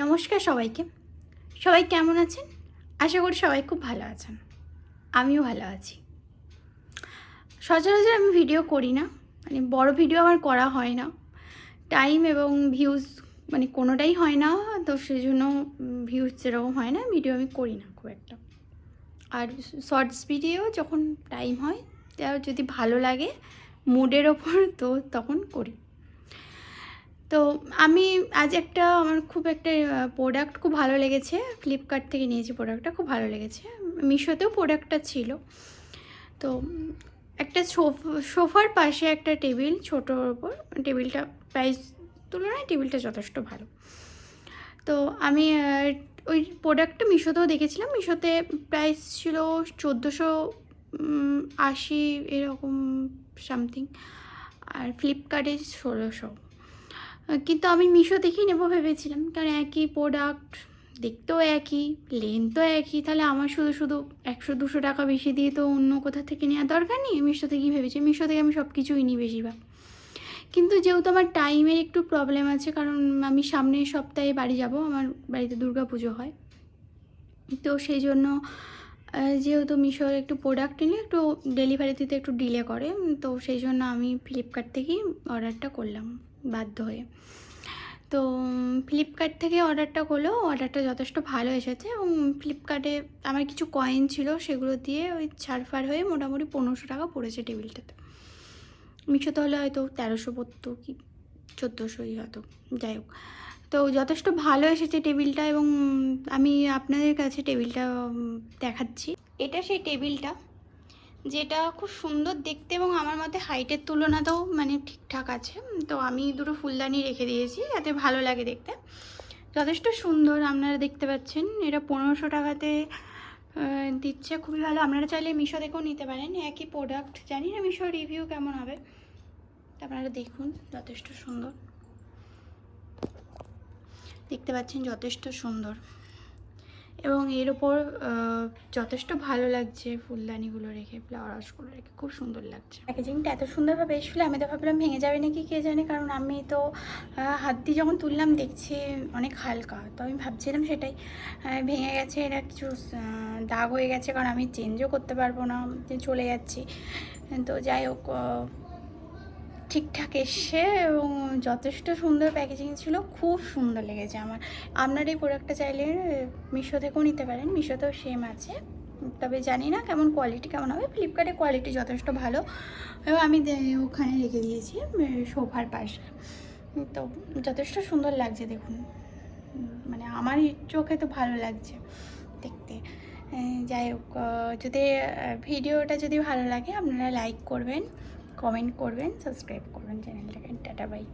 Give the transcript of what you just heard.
নমস্কার সবাইকে। সবাই কেমন আছেন? আশা করি সবাই খুব ভালো আছেন। আমিও ভালো আছি। সচরাচর আমি ভিডিও করি না। মানে বড় ভিডিও আমার করা হয় না। টাইম এবং ভিউজ মানে কোনোটাই হয় না, তো সেই জন্য ভিউজ যেরকম হয় না। ভিডিও আমি করি না খুব একটা। আর শর্টস ভিডিও যখন টাইম হয় যদি ভালো লাগে মুডের ওপর, তো তখন করি। তো আমি আজ একটা আমার খুব একটা প্রোডাক্ট খুব ভালো লেগেছে। ফ্লিপকার্ট থেকে নিয়েছি প্রোডাক্টটা খুব ভালো লেগেছে। মিশোতেও প্রোডাক্টটা ছিল। তো একটা সোফ- সোফার পাশে একটা টেবিল, ছোটোর ওপর। টেবিলটা প্রাইস তুলনায় টেবিলটা যথেষ্ট ভালো। তো আমি ওই প্রোডাক্টটা মিশোতেও দেখেছিলাম। মিশোতে প্রাইস ছিল চোদ্দোশো আশি এরকম সামথিং আর ফ্লিপকার্টে ষোলোশো। কিন্তু আমি মিশো থেকেই নেব ভেবেছিলাম। কারণ একই প্রোডাক্ট দেখতেও একই লেন্থও একই, তাহলে আমার শুধু শুধু একশো দুশো টাকা বেশি দিয়ে তো অন্য কোথা থেকে নেওয়ার দরকার নেই? মিশো থেকেই ভেবেছি। মিশো থেকে আমি সব কিছুই নিই বেশিরভাগ। কিন্তু যেহেতু আমার টাইমের একটু প্রবলেম আছে, কারণ আমি সামনের সপ্তাহে বাড়ি যাব, আমার বাড়িতে দুর্গা পুজো হয়। তো সেই জন্য যেহেতু মিশোর একটু প্রোডাক্ট নিলে একটু ডেলিভারি দিতে একটু ডিলে করে তো সেই জন্য আমি ফ্লিপকার্ট থেকেই অর্ডারটা করলাম বাধ্য হয়ে। তো ফ্লিপকার্ট থেকে অর্ডারটা করলেও অর্ডারটা যথেষ্ট ভালো এসেছে এবং ফ্লিপকার্টে আমার কিছু কয়েন ছিল সেগুলো দিয়ে ওই ছাড়ফাড় হয়ে মোটামুটি পনেরোশো টাকা পড়েছে টেবিলটাতে। মিশোতে হলে হয়তো তেরোশো পড়তো কি, চোদ্দোশোই হয়তো, যাই হোক। তো যথেষ্ট ভালো এসেছে টেবিলটা এবং আমি আপনাদের কাছে টেবিলটা দেখাচ্ছি। এটা সেই টেবিলটা, যেটা খুব সুন্দর দেখতে এবং আমার মতে হাইটের তুলনাতেও মানে ঠিকঠাক আছে। তো আমি দুটো ফুলদানি রেখে দিয়েছি যাতে ভালো লাগে দেখতে। যথেষ্ট সুন্দর আপনারা দেখতে পাচ্ছেন। এটা পনেরোশো টাকাতে দিচ্ছে। খুবই ভালো। আপনারা চাইলে মিশো থেকেও নিতে পারেন। একই প্রোডাক্ট জানি না মিশো রিভিউ কেমন হবে। আপনারা দেখুন, যথেষ্ট সুন্দর। দেখতে পাচ্ছেন যথেষ্ট সুন্দর। এবং এর ওপর যথেষ্ট ভালো লাগছে ফুলদানিগুলো রেখে ফ্লাওয়ার ফ্লাওয়ার্সগুলো রেখে। খুব সুন্দর লাগছে। প্যাকেজিংটা এত সুন্দরভাবে এসেছিল, আমি তো ভাবলাম ভেঙে যাবে নাকি কে জানে? কারণ আমি তো হাত দিয়ে যখন তুললাম দেখছি অনেক হালকা। তো আমি ভাবছিলাম সেটাই ভেঙে গেছে এটা কিছু দাগ হয়ে গেছে, কারণ আমি চেঞ্জও করতে পারব না, যে চলে যাচ্ছি। তো যাই হোক ঠিকঠাক এসছে এবং যথেষ্ট সুন্দর প্যাকেজিং ছিল, খুব সুন্দর লেগেছে আমার। আপনার এই প্রোডাক্টটা চাইলে মিশো থেকেও নিতে পারেন মিশোতেও সেম আছে। তবে জানি না কেমন কোয়ালিটি কেমন হবে। ফ্লিপকার্টের কোয়ালিটি যথেষ্ট ভালো। এবং আমি ওখানে রেখে দিয়েছি সোফার পাশে। তো যথেষ্ট সুন্দর লাগছে দেখুন। মানে আমার চোখে তো ভালো লাগছে দেখতে। যাই হোক যদি ভিডিওটা যদি ভালো লাগে, আপনারা লাইক করবেন। কমেন্ট করবেন সাবস্ক্রাইব করবেন চ্যানেলটাকে। Tata bye.